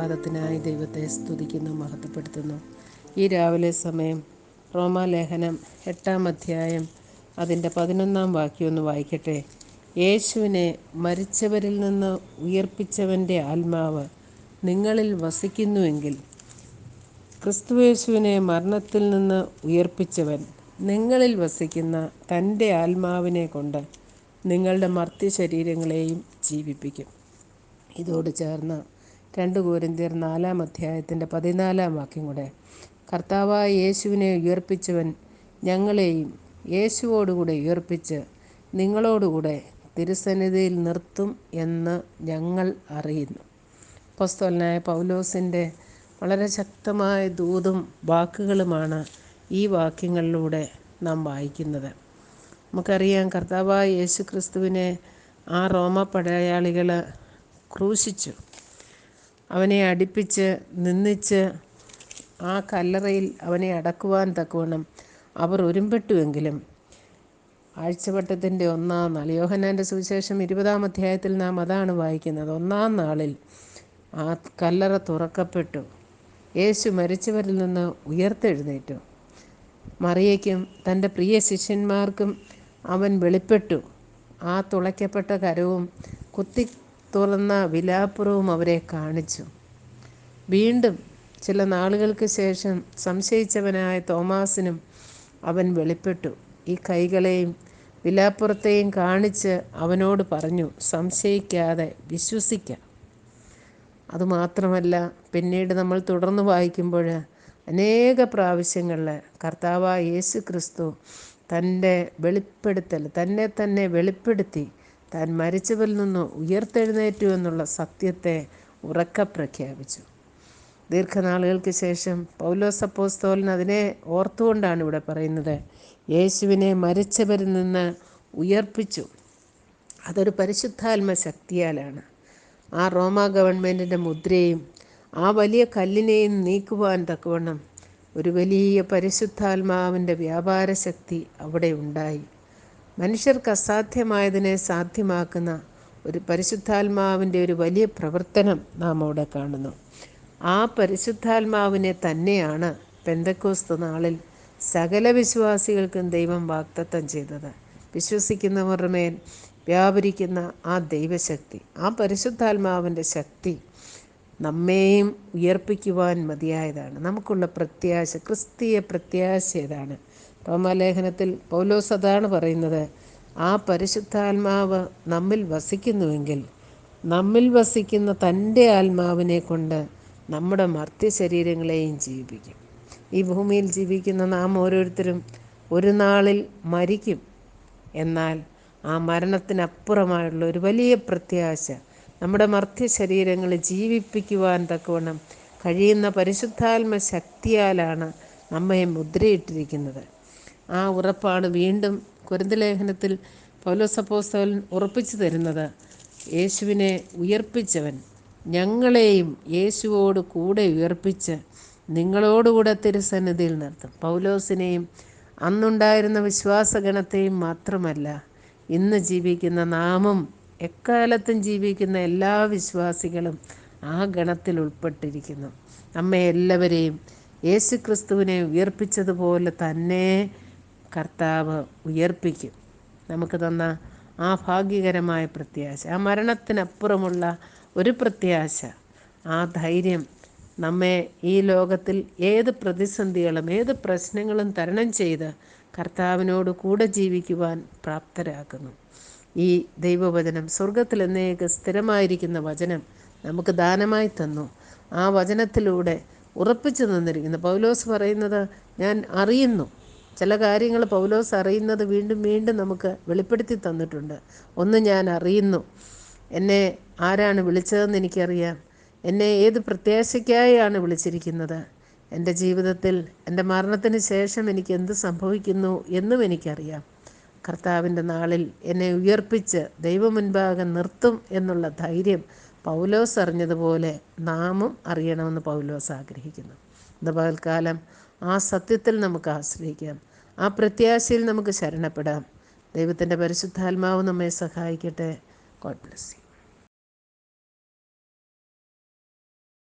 പ്രഭാതത്തിനായി ദൈവത്തെ സ്തുതിക്കുന്നു മഹത്വപ്പെടുത്തുന്നു. ഈ രാവിലെ സമയം റോമാലേഖനം എട്ടാം അധ്യായം അതിന്റെ പതിനൊന്നാം വാക്യം ഒന്ന് വായിക്കട്ടെ. യേശുവിനെ മരിച്ചവരിൽ നിന്ന് ഉയർപ്പിച്ചവന്റെ ആത്മാവ് നിങ്ങളിൽ വസിക്കുന്നുവെങ്കിൽ ക്രിസ്തുയേശുവിനെ മരണത്തിൽ നിന്ന് ഉയർപ്പിച്ചവൻ നിങ്ങളിൽ വസിക്കുന്ന തന്റെ ആത്മാവിനെ കൊണ്ട് നിങ്ങളുടെ മർത്യ ശരീരങ്ങളെയും ജീവിപ്പിക്കും. ഇതോട് ചേർന്ന് രണ്ട് കോരിന്തിയർ നാലാം അധ്യായത്തിന്റെ പതിനാലാം വാക്യം കൂടെ. കർത്താവായ യേശുവിനെ ഉയർപ്പിച്ചവൻ ഞങ്ങളെയും യേശുവോടുകൂടെ ഉയർപ്പിച്ച് നിങ്ങളോടുകൂടെ തിരുസന്നിധിയിൽ നിർത്തും എന്ന് ഞങ്ങൾ അറിയുന്നു. അപ്പോസ്തലനായ പൗലോസിന്റെ വളരെ ശക്തമായ ദൂതും വാക്കുകളുമാണ് ഈ വാക്യങ്ങളിലൂടെ നാം വായിക്കുന്നത്. നമുക്കറിയാം കർത്താവായ യേശു ക്രിസ്തുവിനെ ആ റോമ പടയാളികൾ ക്രൂശിച്ചു. അവനെ അടിപ്പിച്ച് നിന്നിച്ച് ആ കല്ലറയിൽ അവനെ അടക്കുവാൻ തക്കവണ്ണം അവർ ഒരുമ്പെട്ടുവെങ്കിലും ആഴ്ചവട്ടത്തിന്റെ ഒന്നാം നാൾ യോഹനാന്റെ സുവിശേഷം ഇരുപതാം അധ്യായത്തിൽ നാം അതാണ് വായിക്കുന്നത്. ഒന്നാം നാളിൽ ആ കല്ലറ തുറക്കപ്പെട്ടു. യേശു മരിച്ചവരിൽ നിന്ന് ഉയർത്തെഴുന്നേറ്റു. മറിയയ്ക്കും തന്റെ പ്രിയ ശിഷ്യന്മാർക്കും അവൻ വെളിപ്പെട്ടു. ആ തുളയ്ക്കപ്പെട്ട കരവും കുത്തി തുറന്ന വിലാപ്പുറവും അവരെ കാണിച്ചു. വീണ്ടും ചില നാളുകൾക്ക് ശേഷം സംശയിച്ചവനായ തോമാസിനും അവൻ വെളിപ്പെട്ടു. ഈ കൈകളെയും വിലാപ്പുറത്തെയും കാണിച്ച് അവനോട് പറഞ്ഞു സംശയിക്കാതെ വിശ്വസിക്കാം. അതുമാത്രമല്ല പിന്നീട് നമ്മൾ തുടർന്ന് വായിക്കുമ്പോൾ അനേക പ്രാവശ്യങ്ങളിൽ കർത്താവായ യേശു ക്രിസ്തു തന്റെ വെളിപ്പെടുത്തൽ തന്നെ തന്നെ വെളിപ്പെടുത്തി താൻ മരിച്ചവരിൽ നിന്ന് ഉയർത്തെഴുന്നേറ്റു എന്നുള്ള സത്യത്തെ ഉറക്ക പ്രഖ്യാപിച്ചു. ദീർഘനാളുകൾക്ക് ശേഷം പൗലോസ് അതിനെ ഓർത്തുകൊണ്ടാണ് ഇവിടെ പറയുന്നത് യേശുവിനെ മരിച്ചവരിൽ നിന്ന് ഉയർപ്പിച്ചു. അതൊരു പരിശുദ്ധാത്മ ശക്തിയാലാണ്. ആ റോമ ഗവൺമെന്റിന്റെ മുദ്രയും ആ വലിയ കല്ലിനെയും നീക്കുവാൻ തക്കവണ്ണം ഒരു വലിയ പരിശുദ്ധാത്മാവിന്റെ വ്യാപാര ശക്തി അവിടെ ഉണ്ടായി. മനുഷ്യർക്ക് അസാധ്യമായതിനെ സാധ്യമാക്കുന്ന ഒരു പരിശുദ്ധാത്മാവിന്റെ ഒരു വലിയ പ്രവർത്തനം നാം അവിടെ കാണുന്നു. ആ പരിശുദ്ധാത്മാവിനെ തന്നെയാണ് പെന്തക്കോസ്ത് നാളിൽ സകല വിശ്വാസികൾക്കും ദൈവം വാക്തത്വം ചെയ്തത്. വിശ്വസിക്കുന്നവരുടെ മേൽ വ്യാപരിക്കുന്ന ആ ദൈവശക്തി ആ പരിശുദ്ധാത്മാവിന്റെ ശക്തി നമ്മെയും ഉയർപ്പിക്കുവാൻ മതിയായതാണ്. നമുക്കുള്ള പ്രത്യാശ ക്രിസ്തീയ പ്രത്യാശ ഏതാണ്? റോമാലേഖനത്തിൽ പൗലോസ് അതാണ് പറയുന്നത് ആ പരിശുദ്ധാത്മാവ് നമ്മിൽ വസിക്കുന്നുവെങ്കിൽ നമ്മിൽ വസിക്കുന്ന തന്റെ ആത്മാവിനെ കൊണ്ട് നമ്മുടെ മർത്യ ശരീരങ്ങളെയും ജീവിപ്പിക്കും. ഈ ഭൂമിയിൽ ജീവിക്കുന്ന നാം ഓരോരുത്തരും ഒരു നാളിൽ മരിക്കും. എന്നാൽ ആ മരണത്തിനപ്പുറമായുള്ള ഒരു വലിയ പ്രത്യാശ നമ്മുടെ മർത്യ ശരീരങ്ങളെ ജീവിപ്പിക്കുവാൻ തക്കവണ്ണം കഴിയുന്ന പരിശുദ്ധാത്മ ശക്തിയാലാണ് നമ്മെ മുദ്രയിട്ടിരിക്കുന്നത്. ആ ഉറപ്പാണ് വീണ്ടും കുരുന്തലേഖനത്തിൽ പൗലോസപ്പോസ്തവൻ ഉറപ്പിച്ചു തരുന്നത്. യേശുവിനെ ഉയർപ്പിച്ചവൻ ഞങ്ങളെയും യേശുവോട് കൂടെ ഉയർപ്പിച്ച് നിങ്ങളോടുകൂടെ തിരുസന്നിധിയിൽ നിർത്തും. പൗലോസിനെയും അന്നുണ്ടായിരുന്ന വിശ്വാസഗണത്തെയും മാത്രമല്ല ഇന്ന് ജീവിക്കുന്ന നാമം എക്കാലത്തും ജീവിക്കുന്ന എല്ലാ വിശ്വാസികളും ആ ഗണത്തിൽ ഉൾപ്പെട്ടിരിക്കുന്നു. നമ്മെ എല്ലാവരെയും യേശു ക്രിസ്തുവിനെ ഉയർപ്പിച്ചതുപോലെ തന്നെ കർത്താവ് ഉയർപ്പിക്കും. നമുക്ക് തന്ന ആ ഭാഗ്യകരമായ പ്രത്യാശ ആ മരണത്തിനപ്പുറമുള്ള ഒരു പ്രത്യാശ ആ ധൈര്യം നമ്മെ ഈ ലോകത്തിൽ ഏത് പ്രതിസന്ധികളും ഏത് പ്രശ്നങ്ങളും തരണം ചെയ്ത് കർത്താവിനോട് കൂടെ ജീവിക്കുവാൻ പ്രാപ്തരാക്കുന്നു. ഈ ദൈവവചനം സ്വർഗത്തിൽ എന്നേക്ക് സ്ഥിരമായിരിക്കുന്ന വചനം നമുക്ക് ദാനമായി തന്നു. ആ വചനത്തിലൂടെ ഉറപ്പിച്ചു നിന്നിരിക്കുന്നു പൗലോസ് പറയുന്നത് ഞാൻ അറിയുന്നു. ചില കാര്യങ്ങൾ പൗലോസ് അറിയുന്നത് വീണ്ടും വീണ്ടും നമുക്ക് വെളിപ്പെടുത്തി തന്നിട്ടുണ്ട്. ഒന്ന് ഞാൻ അറിയുന്നു. എന്നെ ആരാണ് വിളിച്ചതെന്ന് എനിക്കറിയാം. എന്നെ ഏത് പ്രത്യാശയ്ക്കായാണ് വിളിച്ചിരിക്കുന്നത്? എന്റെ ജീവിതത്തിൽ എന്റെ മരണത്തിന് ശേഷം എനിക്ക് എന്ത് സംഭവിക്കുന്നു എന്നും എനിക്കറിയാം. കർത്താവിന്റെ നാളിൽ എന്നെ ഉയർപ്പിച്ച് ദൈവമുൻപാകെ നിർത്തും എന്നുള്ള ധൈര്യം പൗലോസ് അറിഞ്ഞതുപോലെ നാമും അറിയണമെന്ന് പൗലോസ് ആഗ്രഹിക്കുന്നു. ഇന്ന് പകൽക്കാലം ആ സത്യത്തിൽ നമുക്ക് ആശ്രയിക്കാം. ആ പ്രത്യാശയിൽ നമുക്ക് ശരണപ്പെടാം. ദൈവത്തിന്റെ പരിശുദ്ധാത്മാവ് നമ്മെ സഹായിക്കട്ടെ. God bless